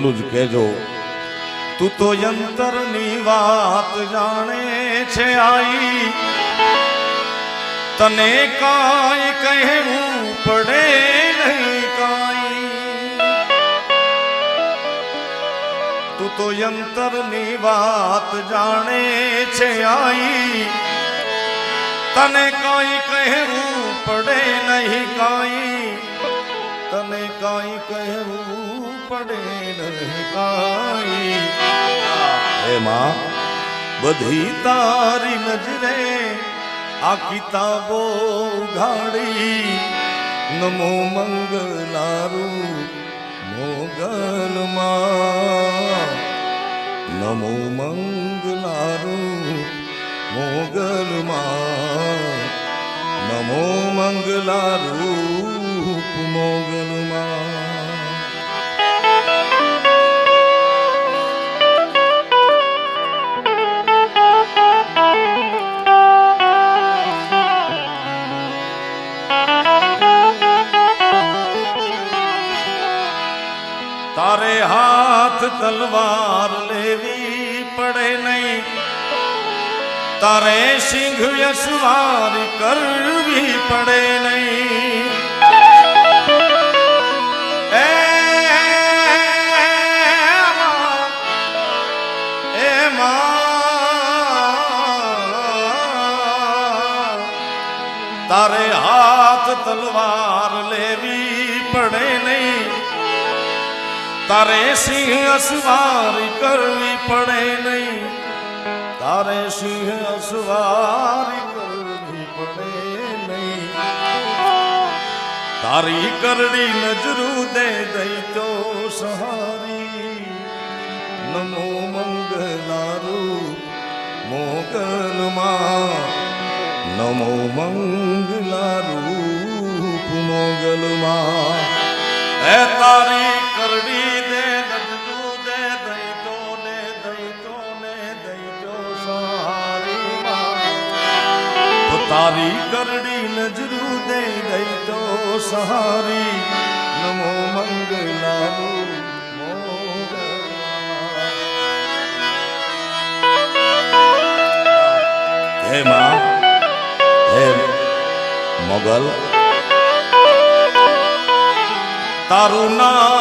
એટલું જ કહેજો. તું તો યંતરની વાત જાણે છે આઈ. તને કાંઈ કહેવું પડે નહીં કાંઈ. તું તો યંતરની વાત જાણે છે આઈ. તને કાંઈ કહેવું પડે નહીં કાંઈ. તને કાંઈ કહેવું પડે નહીં કાંઈ. હે માં, બધી તારી નજરે આ કિતાબો ઉઘાડી. નમો મંગલારું મોગલમાં. નમો મંગલારું મોગલમાં. નમો મંગલારૂપ તારે હાથ તલવાર લેવી પડે નહીં. તારે સિંહ યશવાર કરવી તારે હાથ તલવાર લેવી પડે નહીં. તારે સિંહ અસવાર કરવી પડે નહીં. તારે સિંહ અસવાર કરવી પડે નહીં. તારી કરડી નજરું દે દઈ તો સહારી. નમો મંગલારૂ મોગલમાં નમો મંગલારૂપ મોગલમાં હે તારી કરડી દે નજરું દે દઈ તો ને દઈ તો ને દઈ તો સહારી માં તો તારી કરડી નજરું દે દઈ તો સહારી નમો મંગલાનું હે માં હે મોગલ. તારું નામ